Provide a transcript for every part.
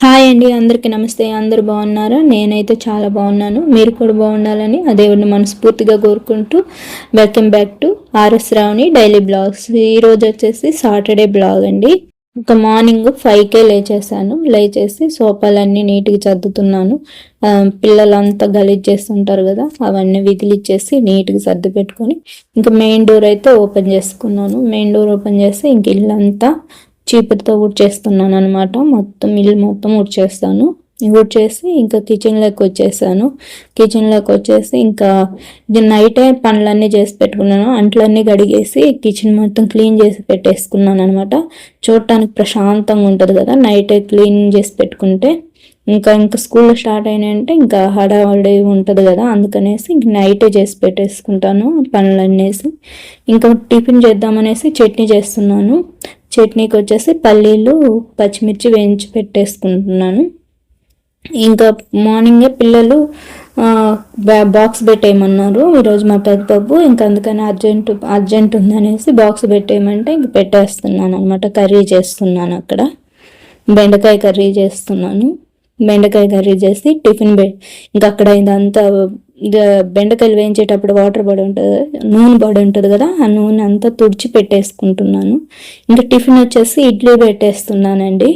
Hi అండి అందరికీ నమస్తే. అందరు బాగున్నారా? నేనైతే చాలా బాగున్నాను. మీరు కూడా బాగుండాలని ఆ దేవుడిని మనస్ఫూర్తిగా కోరుకుంటూ welcome back to R S రావుని daily blogs ఈరోజు వచ్చేసి సాటర్డే బ్లాగ్ అండి. ఒక మార్నింగ్ ఫైవ్కే లేచేసాను లేచేసి సోఫాలన్నీ నీట్గా చదువుతున్నాను పిల్లలంతా గలీజ్ చేస్తుంటారు కదా అవన్నీ విదిలిచ్చేసి నీట్గా సర్ది పెట్టుకొని ఇంకా మెయిన్ డోర్ అయితే ఓపెన్ చేసుకున్నాను. మెయిన్ డోర్ ఓపెన్ చేసి ఇంక ఇల్లంతా చీపురుతో ఊడ్చేస్తున్నాను అనమాట మొత్తం ఇల్లు మొత్తం ఊడ్చేస్తాను ఊడ్చేసి ఇంకా కిచెన్లోకి వచ్చేసాను. కిచెన్లోకి వచ్చేసి ఇంకా నైట్ నైటే పనులన్నీ చేసి పెట్టుకున్నాను. అంట్లన్నీ కడిగేసి కిచెన్ మొత్తం క్లీన్ చేసి పెట్టేసుకున్నాను అనమాట చూడటానికి ప్రశాంతంగా ఉంటుంది కదా నైటే క్లీన్ చేసి పెట్టుకుంటే. ఇంకా ఇంకా స్కూల్ స్టార్ట్ అయినాయంటే ఇంకా హడావడి ఉంటుంది కదా అందుకనేసి ఇంక నైటే చేసి పెట్టేసుకుంటాను పనులనేసి. ఇంకా టిఫిన్ చేద్దామనేసి చట్నీ చేస్తున్నాను. చట్నీకి వచ్చేసి పల్లీలు పచ్చిమిర్చి వేయించి పెట్టేసుకుంటున్నాను. ఇంకా మార్నింగే పిల్లలు బా- బాక్స్ పెట్టేయమన్నారు. ఈరోజు మా పెద్ద పప్పు ఇంకా అందుకని అర్జెంట్ అర్జెంట్ ఉందనేసి బాక్స్ పెట్టేయమంటే ఇంక పెట్టేస్తున్నాను అనమాట కర్రీ చేస్తున్నాను అక్కడ. బెండకాయ కర్రీ చేస్తున్నాను. బెండకాయ కర్రీ చేసి టిఫిన్ పె ఇంకా అక్కడ ఇదంతా బెండకాయలు వేయించేటప్పుడు వాటర్ పడి ఉంటుంది నూనె పడి ఉంటుంది కదా ఆ నూనె అంతా తుడిచి పెట్టేసుకుంటున్నాను. ఇంకా టిఫిన్ వచ్చేసి ఇడ్లీ పెట్టేస్తున్నానండి.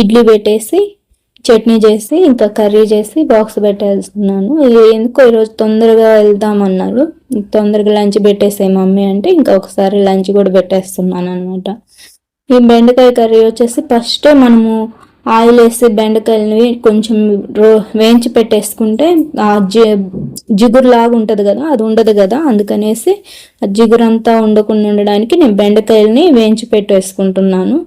ఇడ్లీ పెట్టేసి చట్నీ చేసి ఇంకా కర్రీ చేసి బాక్స్ పెట్టేస్తున్నాను. ఎందుకో ఈరోజు తొందరగా వెళ్దామన్నారు. తొందరగా లంచ్ పెట్టేసే మమ్మీ అంటే ఇంకా ఒకసారి లంచ్ కూడా పెట్టేస్తున్నాను అనమాట ఈ బెండకాయ కర్రీ వచ్చేసి ఫస్ట్ మనము ఆయిల్ వేసి బెండకాయలని కొంచెం రో వేయించి పెట్టేసుకుంటే ఆ జి జిగురు లాగా ఉంటుంది కదా అది ఉండదు కదా అందుకనేసి ఆ జిగురు అంతా ఉండకుండా ఉండడానికి నేను బెండకాయలని వేయించి పెట్టేసుకుంటున్నాను.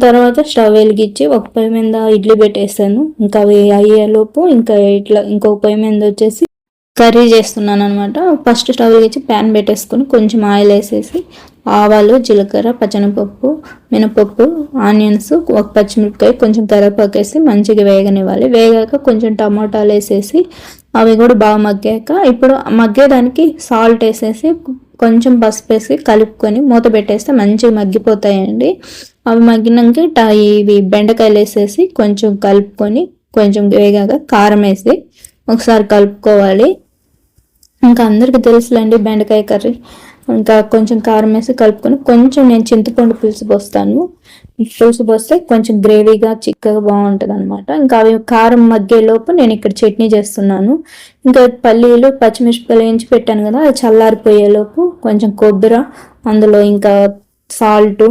తర్వాత స్టవ్ వెలిగించి ఒక పొయ్యి మీద ఇడ్లీ పెట్టేసాను ఇంకా అవి అయ్యేలోపు ఇంకా ఇట్లా ఇంకొక పొయ్యి మీద వచ్చేసి కర్రీ చేస్తున్నాను అనమాట ఫస్ట్ స్టవ్ వెలిగించి ప్యాన్ పెట్టేసుకొని కొంచెం ఆయిల్ వేసేసి ఆవాలు జీలకర్ర పచ్చనపప్పు మినపప్పు ఆనియన్స్ ఒక పచ్చిమిరపకాయ కొంచెం కరివేపాకు వేసి మంచిగా వేగనివ్వాలి. వేగాక కొంచెం టమాటాలు వేసేసి అవి కూడా బాగా మగ్గాక ఇప్పుడు మగ్గేదానికి సాల్ట్ వేసేసి కొంచెం పసుపు వేసి కలుపుకొని మూత పెట్టేస్తే మంచిగా మగ్గిపోతాయండి. అవి మగ్గినాక ట- ఇవి బెండకాయలు వేసేసి కొంచెం కలుపుకొని కొంచెం వేగాక కారం వేసి ఒకసారి కలుపుకోవాలి. ఇంకా అందరికీ తెలుసులేండి బెండకాయ కర్రీ. ఇంకా కొంచెం కారం వేసి కలుపుకొని కొంచెం నేను చింతపండు పులుసు పోస్తాను. పులుసు పోస్తే కొంచెం గ్రేవీగా చిక్కగా బాగుంటుంది అనమాట ఇంకా అవి కారం మగ్గేలోపు నేను ఇక్కడ చట్నీ చేస్తున్నాను. ఇంకా పల్లీలు పచ్చిమిరపకాయలు వేయించి పెట్టాను కదా అది చల్లారిపోయేలోపు కొంచెం కొబ్బరి అందులో ఇంకా సాల్ట్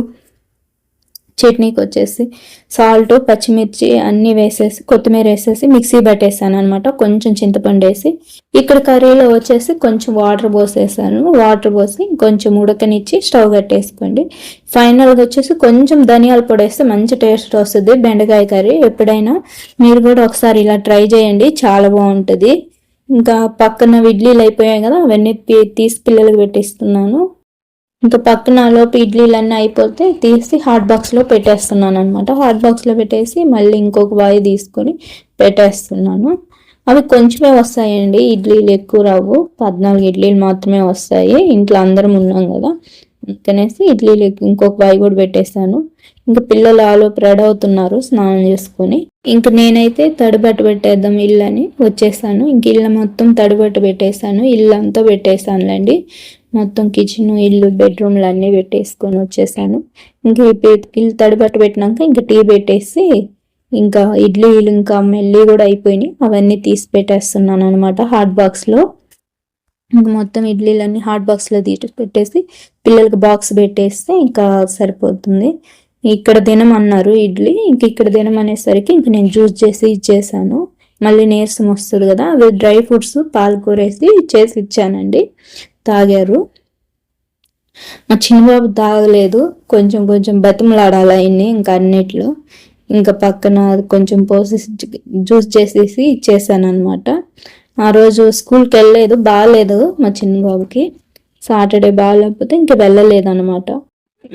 చట్నీకి వచ్చేసి సాల్ట్ పచ్చిమిర్చి అన్నీ వేసేసి కొత్తిమీర వేసేసి మిక్సీ పెట్టేసాను అనమాట కొంచెం చింతపండు వేసి ఇక్కడ కర్రీలో వచ్చేసి కొంచెం వాటర్ పోసేసాను. వాటర్ పోసి కొంచెం ఉడకనిచ్చి స్టవ్ కట్టేసుకోండి. ఫైనల్గా వచ్చేసి కొంచెం ధనియాల పొడి వేస్తే మంచి టేస్ట్ వస్తుంది. బెండకాయ కర్రీ ఎప్పుడైనా మీరు కూడా ఒకసారి ఇలా ట్రై చేయండి. చాలా బాగుంటుంది. ఇంకా పక్కన ఇడ్లీలు అయిపోయాయి కదా అవన్నీ తీసి పిల్లలకు పెట్టిస్తున్నాను. ఇంకా పక్కన లోపు ఇడ్లీలు అన్నీ అయిపోతే తీసి హాట్ బాక్స్లో పెట్టేస్తున్నాను అనమాట హాట్ బాక్స్లో పెట్టేసి మళ్ళీ ఇంకొక వాయి తీసుకొని పెట్టేస్తున్నాను. అవి కొంచెమే వస్తాయండి. ఇడ్లీలు ఎక్కువ రావు. పద్నాలుగు ఇడ్లీలు మాత్రమే వస్తాయి. ఇంట్లో అందరం ఉన్నాం కదా. అందుకనేసి ఇడ్లీలు ఇంకొక వాయి కూడా పెట్టేశాను ఇంకా పిల్లలు ఆలోపు రెడీ అవుతున్నారు స్నానం చేసుకొని. ఇంక నేనైతే తడిబట్ట పెట్టేద్దాం ఇల్లు అని వచ్చేసాను. ఇంక ఇల్లు మొత్తం తడిబట్ట పెట్టేశాను ఇల్లు అంతా పెట్టేశానులేండి మొత్తం కిచెన్ ఇల్లు బెడ్రూమ్లు అన్నీ పెట్టేసుకొని వచ్చేసాను. ఇంకా ఈ ఇల్లు తడిపట్టు పెట్టినాక ఇంకా టీ పెట్టేసి ఇంకా ఇడ్లీలు ఇంకా మెల్లి కూడా అయిపోయినాయి. అవన్నీ తీసి పెట్టేస్తున్నాను అనమాట హాట్ బాక్స్లో ఇంకా మొత్తం ఇడ్లీలన్నీ హాట్ బాక్స్లో తీసి పెట్టేసి పిల్లలకి బాక్స్ పెట్టేస్తే ఇంకా సరిపోతుంది. ఇక్కడ దినం అన్నారు ఇడ్లీ. ఇంక ఇక్కడ దినం అనేసరికి ఇంక నేను జ్యూస్ చేసి ఇచ్చేసాను. మళ్ళీ నీరసం వస్తుంది కదా అవి డ్రై ఫ్రూట్స్ పాలకూర వేసి చేసి ఇచ్చానండి. తాగారు. మా చిన్నబాబు తాగలేదు. కొంచెం కొంచెం బతిమలాడాలి ఆయన్ని ఇంకా అన్నిట్లో. ఇంకా పక్కన కొంచెం పోసి జ్యూస్ చేసేసి ఇచ్చేసాను అనమాట ఆ రోజు స్కూల్కి వెళ్ళలేదు బాగాలేదు మా చిన్నబాబుకి. సాటర్డే బాగాలేకపోతే ఇంకా వెళ్ళలేదు అనమాట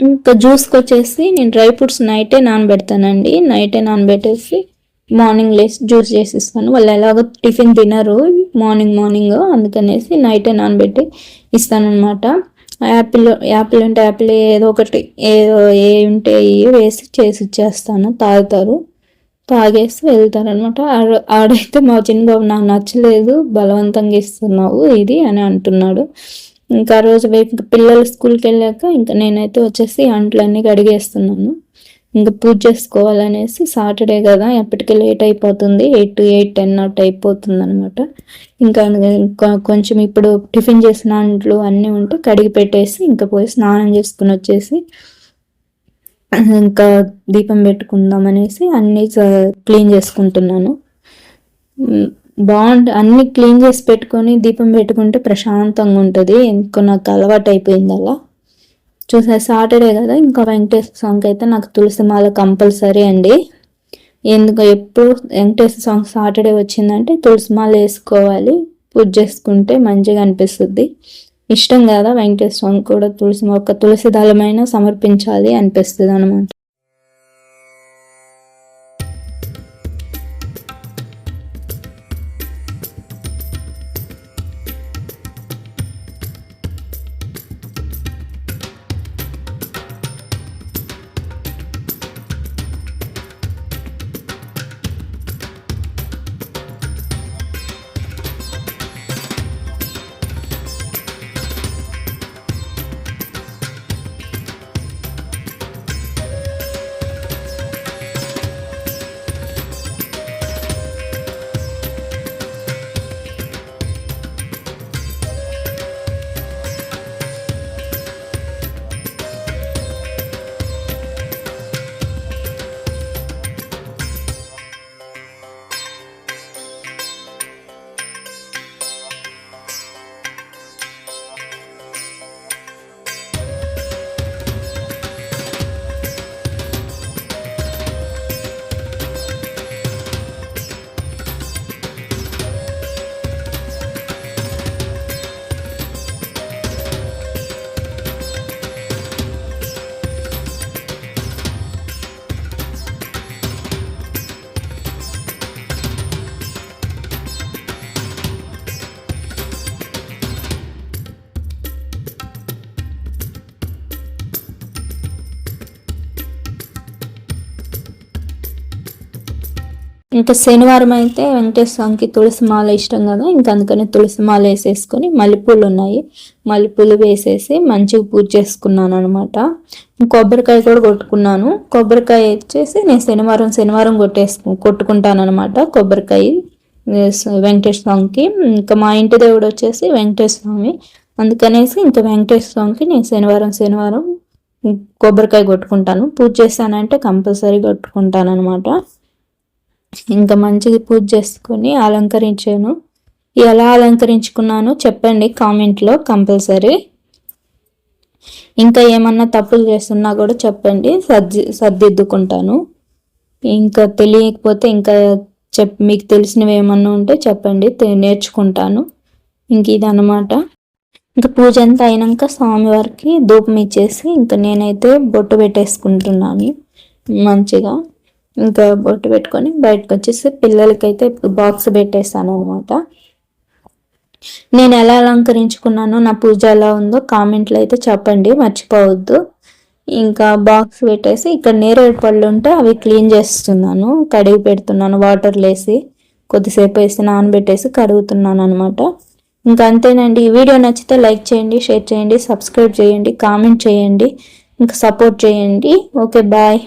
ఇంకా జ్యూస్కి వచ్చేసి నేను డ్రై ఫ్రూట్స్ నైటే నానబెడతానండి. నైటే నానబెట్టేసి మార్నింగ్ లేసి జ్యూస్ చేసి ఇస్తాను వాళ్ళు ఎలాగో టిఫిన్ తినరు. మార్నింగ్ మార్నింగ్ అందుకనేసి నైటే నానబెట్టి ఇస్తాను అనమాట యాపిల్ యాపిల్ ఉంటే యాపిల్ ఏదో ఒకటి ఏదో ఏ ఉంటే వేసి చేసి ఇచ్చేస్తాను. తాగుతారు. తాగేసి వెళ్తారు అనమాట ఆడైతే మా చిన్నబాబు నాకు నచ్చలేదు. బలవంతంగా ఇస్తున్నావు ఇది అని అంటున్నాడు. ఇంకా రోజు పిల్లలు స్కూల్కి వెళ్ళాక ఇంకా నేనైతే వచ్చేసి అంట్లన్నీ కడిగేస్తున్నాను. ఇంకా పూజ చేసుకోవాలనేసి సాటర్డే కదా ఎప్పటికీ లేట్ అయిపోతుంది. ఎయిట్ టు ఎయిట్ టెన్ అట్ అయిపోతుంది అనమాట ఇంకా కొంచెం ఇప్పుడు టిఫిన్ చేసిన అంట్లు అన్నీ ఉంటే కడిగి పెట్టేసి ఇంకా పోయి స్నానం చేసుకుని వచ్చేసి ఇంకా దీపం పెట్టుకుందాం అనేసి అన్నీ క్లీన్ చేసుకుంటున్నాను. బాగుంటుంది అన్ని క్లీన్ చేసి పెట్టుకొని దీపం పెట్టుకుంటే ప్రశాంతంగా ఉంటుంది. ఇంకో నాకు అలవాటు అయిపోయింది అలా. చూసా సాటర్డే కదా ఇంకా వెంకటేశ్వర సాంగ్ అయితే నాకు తులసి మాల కంపల్సరీ అండి. ఎందుకు ఎప్పుడు వెంకటేశ్వర సాంగ్ సాటర్డే వచ్చిందంటే తులసి మాల వేసుకోవాలి పూజ చేసుకుంటే మంచిగా అనిపిస్తుంది. ఇష్టం కదా వెంకటేశ్వర స్వామి కూడా తులసి ఒక తులసి దళమైన సమర్పించాలి అనిపిస్తుంది అనమాట ఇంకా శనివారం అయితే వెంకటేశ్వర స్వామికి తులసి మాల ఇష్టం కదా ఇంకా అందుకని తులసి మాల వేసేసుకొని మల్లెపూలు ఉన్నాయి. మల్లెపూలు వేసేసి మంచిగా పూజ చేసుకున్నాను అనమాట కొబ్బరికాయ కూడా కొట్టుకున్నాను. కొబ్బరికాయ వచ్చేసి నేను శనివారం శనివారం కొట్టేసుకు కొట్టుకుంటాను అనమాట కొబ్బరికాయ వెంకటేశ్వర స్వామికి ఇంకా మా ఇంటి దేవుడు వచ్చేసి వెంకటేశ్వర స్వామి అందుకనేసి ఇంకా వెంకటేశ్వర స్వామికి నేను శనివారం శనివారం కొబ్బరికాయ కొట్టుకుంటాను. పూజ చేశానంటే కంపల్సరీ కొట్టుకుంటాను అనమాట ఇంకా మంచిగా పూజ చేసుకొని అలంకరించాను. ఎలా అలంకరించుకున్నానో చెప్పండి కామెంట్లో కంపల్సరీ. ఇంకా ఏమన్నా తప్పులు చేస్తున్నా కూడా చెప్పండి సర్ది సర్దిద్దుకుంటాను. ఇంకా తెలియకపోతే ఇంకా చెప్ మీకు తెలిసినవి ఏమన్నా ఉంటే చెప్పండి నేర్చుకుంటాను. ఇంక ఇదనమాట ఇంకా పూజ అంతా అయినాక స్వామివారికి ధూపం ఇచ్చేసి ఇంకా నేనైతే బొట్టు పెట్టేసుకుంటున్నాను. మంచిగా. ఇంకా బొట్టు పెట్టుకొని బయటకు వచ్చేసి పిల్లలకైతే బాక్స్ పెట్టేస్తాను అనమాట నేను ఎలా అలంకరించుకున్నానో నా పూజ ఎలా ఉందో కామెంట్లో అయితే చెప్పండి మర్చిపోవద్దు. ఇంకా బాక్స్ పెట్టేసి ఇక్కడ నేరేడు పళ్ళు ఉంటే అవి క్లీన్ చేస్తున్నాను కడిగి పెడుతున్నాను వాటర్ వేసి కొద్దిసేపు వేసి నానబెట్టేసి కడుగుతున్నాను అనమాట ఇంకా అంతేనండి ఈ వీడియో నచ్చితే లైక్ చేయండి షేర్ చేయండి సబ్స్క్రైబ్ చేయండి కామెంట్ చేయండి ఇంకా సపోర్ట్ చేయండి. Okay bye.